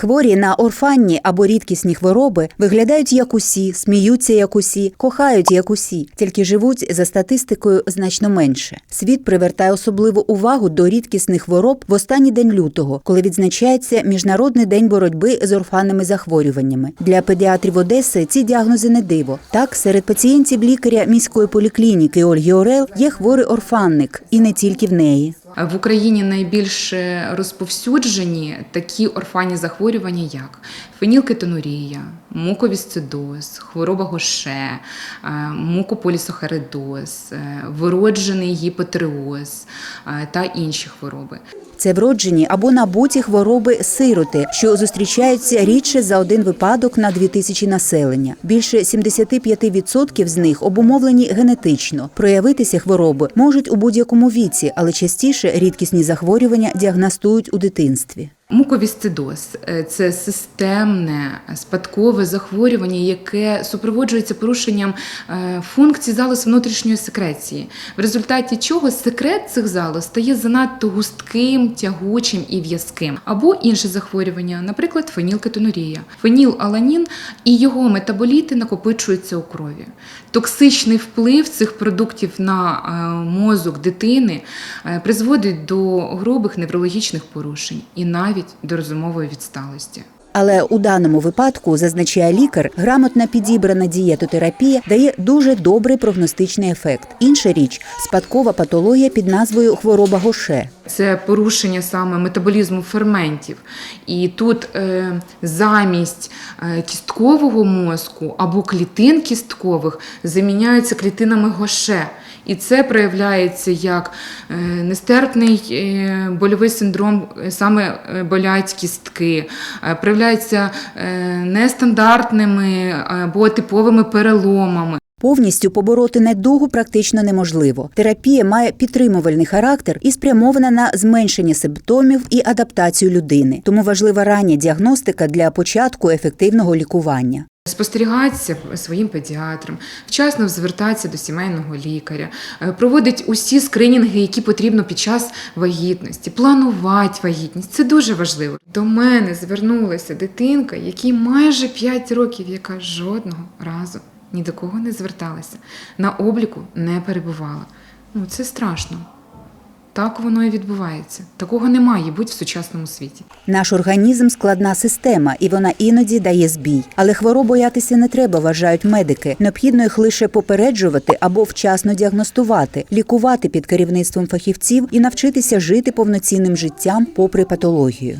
Хворі на орфанні або рідкісні хвороби виглядають як усі, сміються як усі, кохають як усі, тільки живуть за статистикою значно менше. Світ привертає особливу увагу до рідкісних хвороб в останній день лютого, коли відзначається Міжнародний день боротьби з орфанними захворюваннями. Для педіатрів Одеси ці діагнози не диво. Так, серед пацієнтів лікаря міської поліклініки Ольги Орел є хворий орфанник, і не тільки в неї. В Україні найбільш розповсюджені такі орфанні захворювання, як фенілкетонурія, муковісцидоз, хвороба Гоше, е, мукополісохаридоз, е, вироджений гіпотиреоз е, та інші хвороби. Це вроджені або набуті хвороби сироти, що зустрічаються рідше за один випадок на 2000 населення. Більше 75% з них обумовлені генетично. Проявитися хвороби можуть у будь-якому віці, але частіше рідкісні захворювання діагностують у дитинстві. Муковісцидоз – це системне спадкове захворювання, яке супроводжується порушенням е, функцій залоз внутрішньої секреції, в результаті чого секрет цих залоз стає занадто густким, тягучим і в'язким. Або інше захворювання, наприклад, фенілкетонурія. Фенілаланін і його метаболіти накопичуються у крові. Токсичний вплив цих продуктів на е, мозок дитини е, призводить до грубих неврологічних порушень і навіть до розумової відсталості. Але у даному випадку, зазначає лікар, грамотно підібрана дієтотерапія дає дуже добрий прогностичний ефект. Інша річ спадкова патологія під назвою хвороба Гоше. Це порушення саме метаболізму ферментів. І тут е, замість е, кісткового мозку або клітин кісткових заміняються клітинами гоше. І це проявляється як е, нестерпний е, больовий синдром, е, саме болять кістки, проявляється нестандартними або типовими переломами. Повністю побороти недугу практично неможливо. Терапія має підтримувальний характер і спрямована на зменшення симптомів і адаптацію людини. Тому важлива рання діагностика для початку ефективного лікування. Спостерігається своїм педіатром, вчасно звертатися до сімейного лікаря, е, проводить усі скринінги, які потрібно під час вагітності, планувати вагітність. Це дуже важливо. До мене звернулася дитинка, якій майже 5 років, яка жодного разу ні до кого не зверталася, на обліку не перебувала. Ну це страшно. Так воно і відбувається. Такого не має бути в сучасному світі. Наш організм складна система, і вона іноді дає збій. Але хвороб боятися не треба, вважають медики. Необхідно їх лише попереджувати або вчасно діагностувати, лікувати під керівництвом фахівців і навчитися жити повноцінним життям попри патологію.